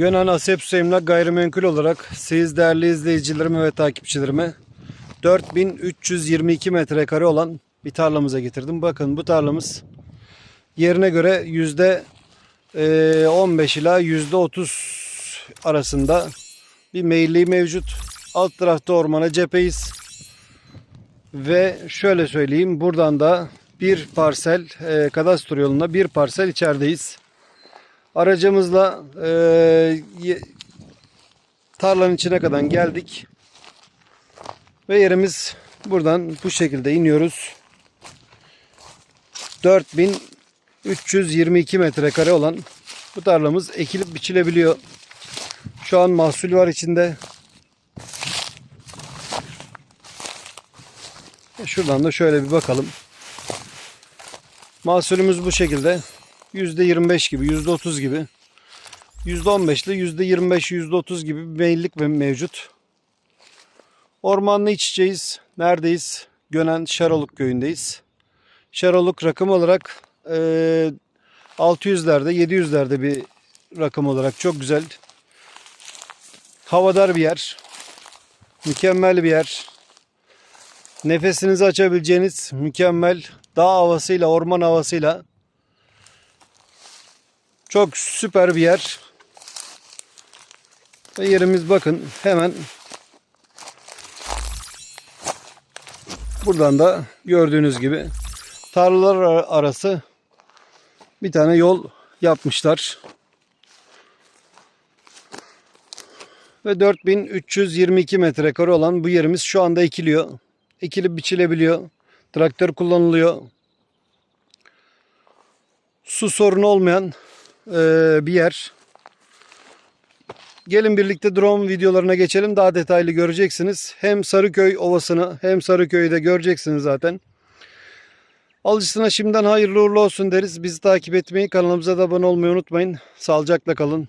Gönen Asepsu Emlak Gayrimenkul olarak siz değerli izleyicilerime ve takipçilerime 4322 metrekare olan bir tarlamıza getirdim. Bakın bu tarlamız yerine göre yüzde eee, 15 ila yüzde 30 arasında bir meyilliği mevcut. Alt tarafta ormana cepheyiz. Ve şöyle söyleyeyim buradan da bir parsel eee kadastro yolunda bir parsel içerideyiz. Aracımızla ye- tarlanın içine kadar geldik. Ve yerimiz buradan bu şekilde iniyoruz. 4322 metrekare olan bu tarlamız ekilip biçilebiliyor. Şu an mahsul var içinde. Şuradan da şöyle bir bakalım. Mahsulümüz bu şekilde. %25 gibi, %30 gibi. %15 ile %25, %30 gibi bir meyillik mevcut. Ormanlı iç içeyiz. Neredeyiz? Gönen Şaroluk köyündeyiz. Şaroluk rakım olarak eee 600'lerde, 700'lerde bir rakım olarak çok güzel. Havadar bir yer. Mükemmel bir yer. Nefesinizi açabileceğiniz mükemmel dağ havasıyla, orman havasıyla çok süper bir yer. Ve yerimiz bakın hemen buradan da gördüğünüz gibi tarlalar ar- arası bir tane yol yapmışlar. Ve 4322 metrekare olan bu yerimiz şu anda ekiliyor. Ekilip biçilebiliyor. Traktör kullanılıyor. Su sorunu olmayan bir yer. Gelin birlikte drone videolarına geçelim. Daha detaylı göreceksiniz. Hem Sarıköy Ovası'nı hem Sarıköy'ü de göreceksiniz zaten. Alıcısına şimdiden hayırlı uğurlu olsun deriz. Bizi takip etmeyi, kanalımıza da abone olmayı unutmayın. Sağlıcakla kalın.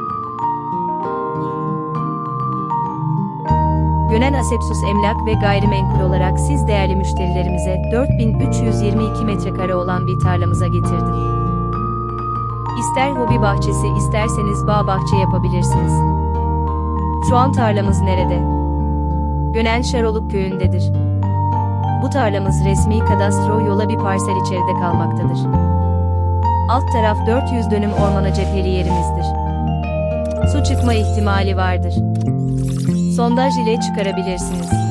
Gönen Asepsus Emlak ve Gayrimenkul olarak siz değerli müşterilerimize 4322 metrekare olan bir tarlamıza getirdim. İster hobi bahçesi isterseniz bağ bahçe yapabilirsiniz. Şu an tarlamız nerede? Gönen Şaroluk köyündedir. Bu tarlamız resmi kadastro yola bir parsel içeride kalmaktadır. Alt taraf 400 dönüm ormana cepheli yerimizdir. Su çıkma ihtimali vardır sondaj ile çıkarabilirsiniz.